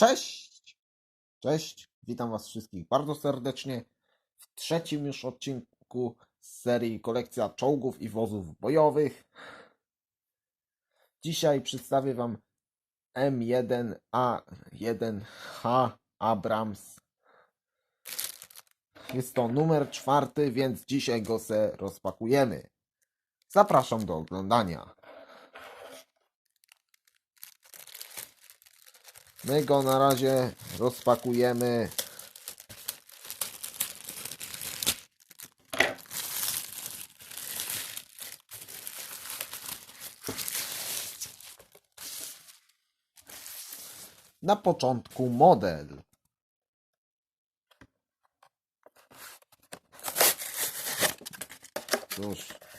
Cześć! Cześć, witam Was wszystkich bardzo serdecznie w trzecim już odcinku z serii Kolekcja czołgów i wozów bojowych. Dzisiaj przedstawię Wam M1A1H Abrams. Jest to numer czwarty, więc dzisiaj go se rozpakujemy. Zapraszam do oglądania. My go na razie rozpakujemy. Na początku model. Cóż.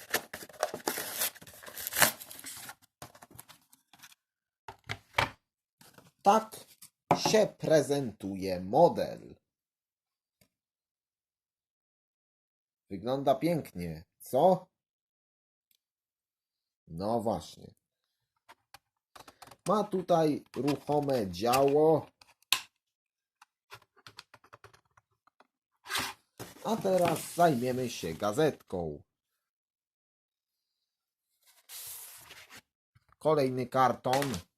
Tak się prezentuje model. Wygląda pięknie, co? No właśnie. Ma tutaj ruchome działo. A teraz zajmiemy się gazetką. Kolejny karton.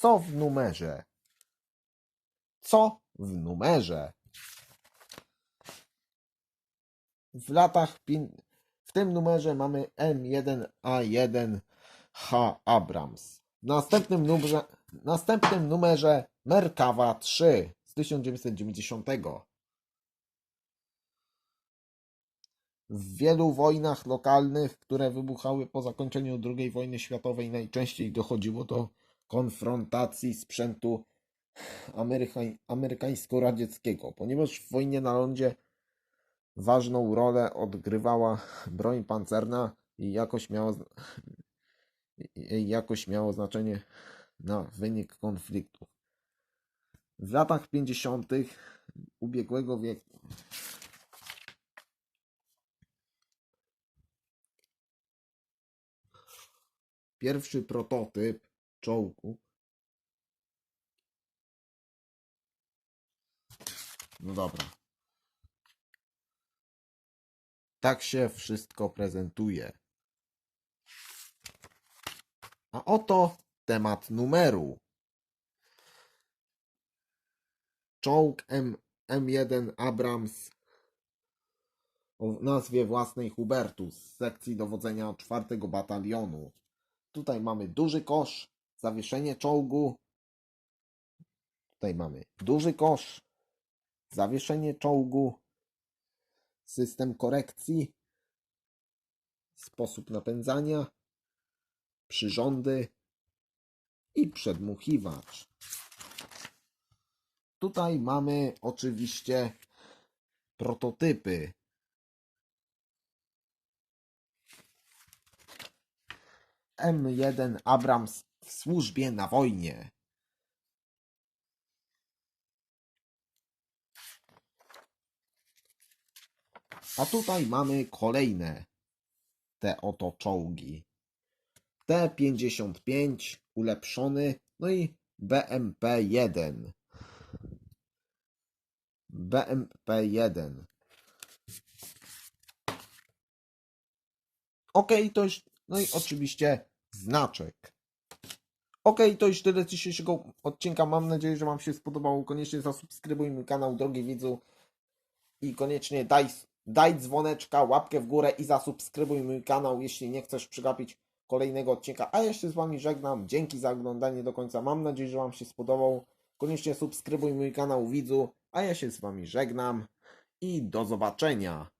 Co w numerze? Co w numerze? W latach w tym numerze mamy M1A1H Abrams. W następnym numerze, następnym numerze Merkawa 3 z 1990. W wielu wojnach lokalnych, które wybuchały po zakończeniu II wojny światowej, najczęściej dochodziło do konfrontacji sprzętu amerykań, amerykańsko-radzieckiego, ponieważ w wojnie na lądzie ważną rolę odgrywała broń pancerna i jakoś miało, jakoś miało znaczenie na wynik konfliktu. W latach 50. ubiegłego wieku pierwszy prototyp czołgu No dobra. Tak się wszystko prezentuje. A oto temat numeru. Czołg M, M1 Abrams o nazwie własnej Hubertus z sekcji dowodzenia 4 batalionu. Tutaj mamy duży kosz, zawieszenie czołgu. Tutaj mamy duży kosz, zawieszenie czołgu, system korekcji, sposób napędzania, przyrządy i przedmuchiwacz. Tutaj mamy oczywiście prototypy. M1 Abrams w służbie na wojnie. A tutaj mamy kolejne te oto czołgi. T55 ulepszony, no i BMP-1. BMP-1. Ok, to no i oczywiście znaczek. Ok, to już tyle dzisiejszego odcinka. Mam nadzieję, że Wam się spodobało. Koniecznie zasubskrybuj mój kanał, drogi widzu. I koniecznie daj, daj dzwoneczka, łapkę w górę i zasubskrybuj mój kanał, jeśli nie chcesz przegapić kolejnego odcinka. A się z Wami żegnam. Dzięki za oglądanie do końca. Mam nadzieję, że Wam się spodobał. Koniecznie subskrybuj mój kanał widzu. A ja się z Wami żegnam. I do zobaczenia.